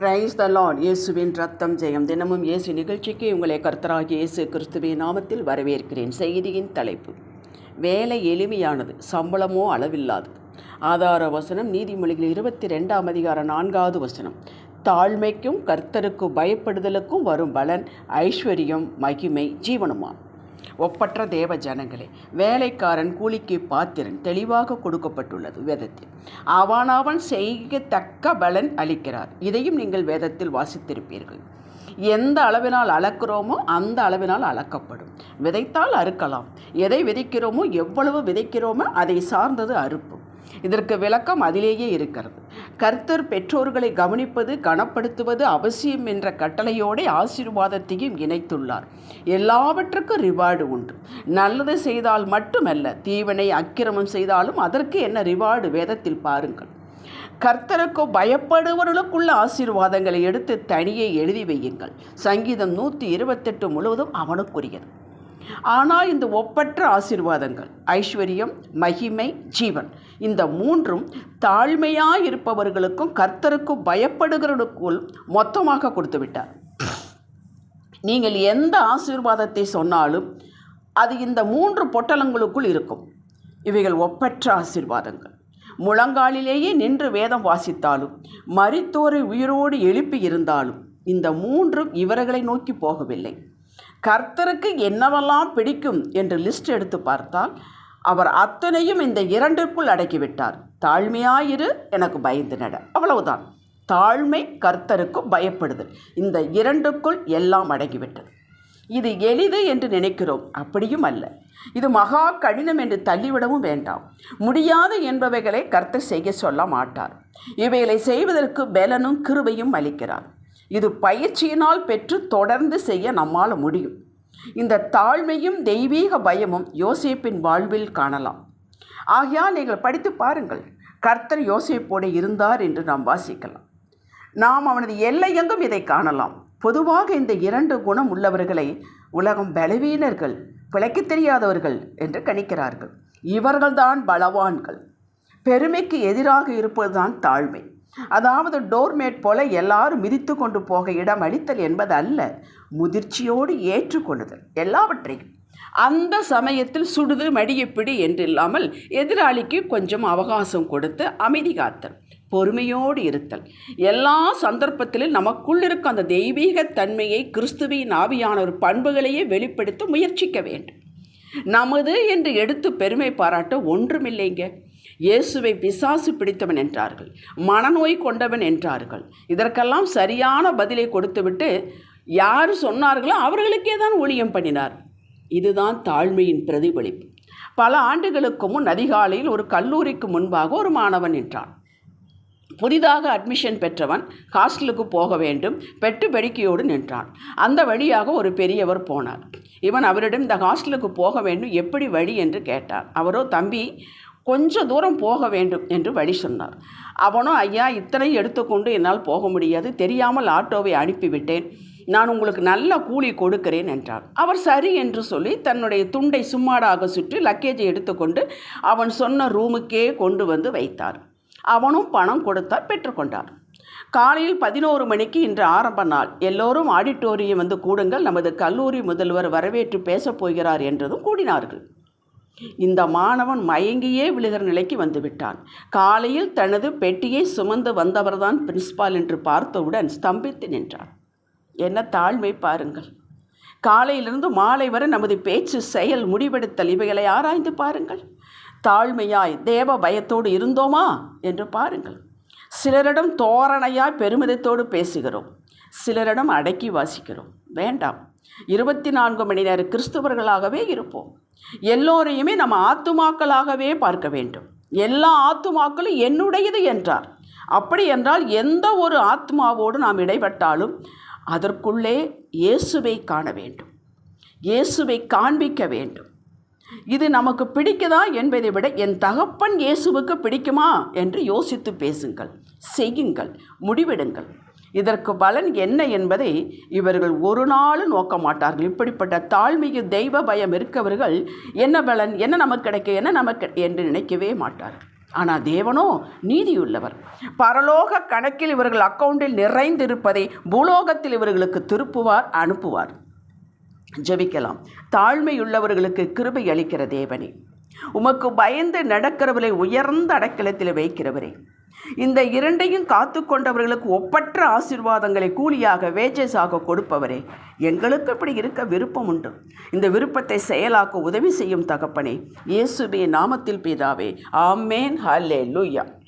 Praise the Lord இயேசுவின் ரத்தம் ஜெயம். தினமும் இயேசு நிகழ்ச்சிக்கு உங்களை கர்த்தராகி இயேசு கிறிஸ்துவின் நாமத்தில் வரவேற்கிறேன். செய்தியின் தலைப்பு வேலை எளிமையானது சம்பளமோ அளவில்லாது ஆதார வசனம் நீதிமொழிகள் இருபத்தி ரெண்டாம் அதிகார நான்காவது வசனம். தாழ்மைக்கும் கர்த்தருக்கு பயப்படுதலுக்கும் வரும் பலன் ஐஸ்வர்யம் மகிமை ஜீவனமான் ஒப்பற்ற தேவ ஜனங்களே வேலைக்காரன் கூலிக்கு பாத்திரன் தெளிவாக கொடுக்கப்பட்டுள்ளது வேதத்தில். அவனவன் செய்யத்தக்க பலன் அளிக்கிறார். இதையும் நீங்கள் வேதத்தில் வாசித்திருப்பீர்கள். எந்த அளவினால் அளக்கிறோமோ அந்த அளவினால் அளக்கப்படும். விதைத்தால் அறுக்கலாம். எதை விதைக்கிறோமோ எவ்வளவு விதைக்கிறோமோ அதை சார்ந்தது அறுப்பு. இதற்கு விளக்கம் அதிலேயே இருக்கிறது. கர்த்தர் பெற்றோர்களை கவனிப்பது கனப்படுத்துவது அவசியம் என்ற கட்டளையோടെ ஆசீர்வாதத்தையும் இணைத்துள்ளார். எல்லாவற்றுக்கும் ரிவார்டு உண்டு. நல்லது செய்தால் மட்டுமல்ல தீவனை அக்கிரமம் செய்தாலும் அதற்கு என்ன ரிவார்டு வேதத்தில் பாருங்கள். கர்த்தருக்கு பயப்படுவர்களுக்குள்ள ஆசீர்வாதங்களை எடுத்து தனியே எழுதி வையுங்கள். சங்கீதம் நூற்றி இருபத்தெட்டு முழுவதும் அவனுக்குரியது. ஆனால் இந்த ஒப்பற்ற ஆசீர்வாதங்கள் ஐஸ்வர்யம் மகிமை ஜீவன் இந்த மூன்றும் தாழ்மையாக இருப்பவர்களுக்கும் கர்த்தருக்கும் பயப்படுகிறவர்களுக்குள் மொத்தமாக கொடுத்து விட்டார் நீங்கள் எந்த ஆசீர்வாதத்தை சொன்னாலும் அது இந்த மூன்று பொட்டலங்களுக்குள் இருக்கும். இவைகள் ஒப்பற்ற ஆசீர்வாதங்கள். முழங்காலிலேயே நின்று வேதம் வாசித்தாலும் மரித்தோரை உயிரோடு எழுப்பி இருந்தாலும் இந்த மூன்றும் இவர்களை நோக்கி போகவில்லை. கர்த்தருக்கு என்னவெல்லாம் பிடிக்கும் என்று லிஸ்ட் எடுத்து பார்த்தால் அவர் அத்தனையும் இந்த இரண்டிற்குள் அடக்கிவிட்டார். தாழ்மையாயிரு எனக்கு பயந்து நட. அவ்வளவுதான். தாழ்மை கர்த்தருக்கு பயப்படுதல். இந்த இரண்டுக்குள் எல்லாம் அடங்கிவிட்டது. இது எளிது என்று நினைக்கிறோம். அப்படியும் அல்ல. இது மகா கடினம் என்று தள்ளிவிடவும் வேண்டாம். முடியாது என்பவைகளை கர்த்தர் செய்ய சொல்ல மாட்டார். இவைகளை செய்வதற்கு பலனும் கிருபையும் அளிக்கிறார். இது பயிற்சியினால் பெற்று தொடர்ந்து செய்ய நம்மால் முடியும். இந்த தாழ்மையும் தெய்வீக பயமும் யோசிப்பின் வாழ்வில் காணலாம். ஆகையால் நீங்கள் படித்து பாருங்கள். கர்த்தர் யோசிப்போடு இருந்தார் என்று நாம் வாசிக்கலாம். நாம் அவனது எல்லையெங்கும் இதை காணலாம். பொதுவாக இந்த இரண்டு குணம் உள்ளவர்களை உலகம் பலவீனர்கள் பிழைக்க தெரியாதவர்கள் என்று கணிக்கிறார்கள். இவர்கள்தான் பலவான்கள். பெருமைக்கு எதிராக இருப்பதுதான் தாழ்மை. அதாவது டோர்மேட் போல எல்லாரும் மிதித்து கொண்டு போக இடம் அளித்தல் என்பது அல்ல முதிர்ச்சியோடு ஏற்றுக்கொள்ளுதல் எல்லாவற்றையும். அந்த சமயத்தில் சுடுது மடியப்பிடி என்றில்லாமல் எதிராளிக்கு கொஞ்சம் அவகாசம் கொடுத்து அமைதி காத்தல் பொறுமையோடு இருத்தல். எல்லா சந்தர்ப்பத்திலும் நமக்குள் இருக்க அந்த தெய்வீக தன்மையை கிறிஸ்துவின் ஆவியான ஒரு பண்புகளையே வெளிப்படுத்த முயற்சிக்க வேண்டும். நமது என்று எடுத்து பெருமை பாராட்ட ஒன்றுமில்லைங்க. இயேசுவை பிசாசு பிடித்தவன் என்றார்கள் மனநோய் கொண்டவன் என்றார்கள். இதற்கெல்லாம் சரியான பதிலை கொடுத்துவிட்டு யார் சொன்னார்களோ அவர்களுக்கே தான் ஊழியம் பண்ணினார். இதுதான் தாழ்மையின் பிரதிபலிப்பு. பல ஆண்டுகளுக்கு முன் அதிகாலையில் ஒரு கல்லூரிக்கு முன்பாக ஒரு மாணவன் என்றான் புதிதாக அட்மிஷன் பெற்றவன் ஹாஸ்டலுக்கு போக வேண்டும் பெட்டு பெடிக்கையோடு நின்றான். அந்த வழியாக ஒரு பெரியவர் போனார். இவன் அவரிடம் இந்த ஹாஸ்டலுக்கு போக வேண்டும் எப்படி வழி? என்று கேட்டார். அவரோ தம்பி கொஞ்சம் தூரம் போக வேண்டும் என்று வழி சொன்னார். அவனோ ஐயா இத்தனை எடுத்துக்கொண்டு என்னால் போக முடியாது. தெரியாமல் ஆட்டோவை அனுப்பிவிட்டேன். நான் உங்களுக்கு நல்ல கூலி கொடுக்கிறேன் என்றார். அவர் சரி என்று சொல்லி தன்னுடைய துண்டை சும்மாடாக சுற்றி லக்கேஜை எடுத்துக்கொண்டு அவன் சொன்ன ரூமுக்கே கொண்டு வந்து வைத்தார். அவனும் பணம் கொடுத்தார் பெற்றுக்கொண்டார் காலையில் பதினோரு மணிக்கு இன்று ஆரம்ப நாள். எல்லோரும் ஆடிட்டோரியம் வந்து கூடுங்கள். நமது கல்லூரி முதல்வர் வரவேற்று பேசப் போகிறார் என்றதும் கூடினார்கள். இந்த மாணவன் மயங்கியே விழுகிற நிலைக்கு வந்துவிட்டான். காலையில் தனது பெட்டியை சுமந்து வந்தவர்தான் பிரின்ஸ்பால் என்று பார்த்தவுடன் ஸ்தம்பித்து நின்றான். என்ன தாழ்மை பாருங்கள். காலையிலிருந்து மாலை வரை நமது பேச்சு செயல் முடிவெடுத்தல் இவைகளை ஆராய்ந்து பாருங்கள். தாழ்மையாய் தேவ பயத்தோடு இருந்தோமா? என்று பாருங்கள். சிலரிடம் தோரணையாய் பெருமிதத்தோடு பேசுகிறோம். சிலரிடம் அடக்கி வாசிக்கிறோம். வேண்டாம். இருபத்தி நான்கு மணி நேர கிறிஸ்தவர்களாகவே இருப்போம். எல்லோரையுமே நம்ம ஆத்துமாக்களாகவே பார்க்க வேண்டும். எல்லா ஆத்துமாக்களும் என்னுடையது என்றார். அப்படி என்றால் எந்த ஒரு ஆத்மாவோடு நாம் இடைப்பட்டாலும் அதற்குள்ளே இயேசுவை காண வேண்டும். இயேசுவை காண்பிக்க வேண்டும். இது நமக்கு பிடிக்குதா என்பதை விட என் தகப்பன் இயேசுவுக்கு பிடிக்குமா என்று யோசித்து பேசுங்கள் செய்யுங்கள் முடிவெடுங்கள். இதற்கு பலன் என்ன என்பதை இவர்கள் ஒரு நாளும் நோக்க மாட்டார்கள். இப்படிப்பட்ட தாழ்மையும் தெய்வ பயம் இருக்கவர்கள் என்ன பலன் என்ன நமக்கு கிடைக்க என்ன நமக்கு என்று நினைக்கவே மாட்டார்கள். ஆனால் தேவனோ நீதியுள்ளவர். பரலோக கணக்கில் இவர்கள் அக்கௌண்டில் நிறைந்திருப்பதை பூலோகத்தில் இவர்களுக்கு திருப்புவார் அனுப்புவார். ஜெபிக்கலாம். தாழ்மையுள்ளவர்களுக்கு கிருபை அளிக்கிற தேவனே உமக்கு பயந்து நடக்கிறவரை உயர்ந்த அடைக்கலத்தில் வைக்கிறவரே இந்த இரண்டையும் காத்து கொண்டவர்களுக்கு ஒப்பற்ற ஆசீர்வாதங்களை கூலியாக வேஜஸாக கொடுப்பவரே. எங்களுக்கு இப்படி இருக்க விருப்பம் உண்டு. இந்த விருப்பத்தை செயலாக்க உதவி செய்யும் தகப்பனே. இயேசுபே நாமத்தில் பிதாவே. ஆமேன். ஹல்லே லூயா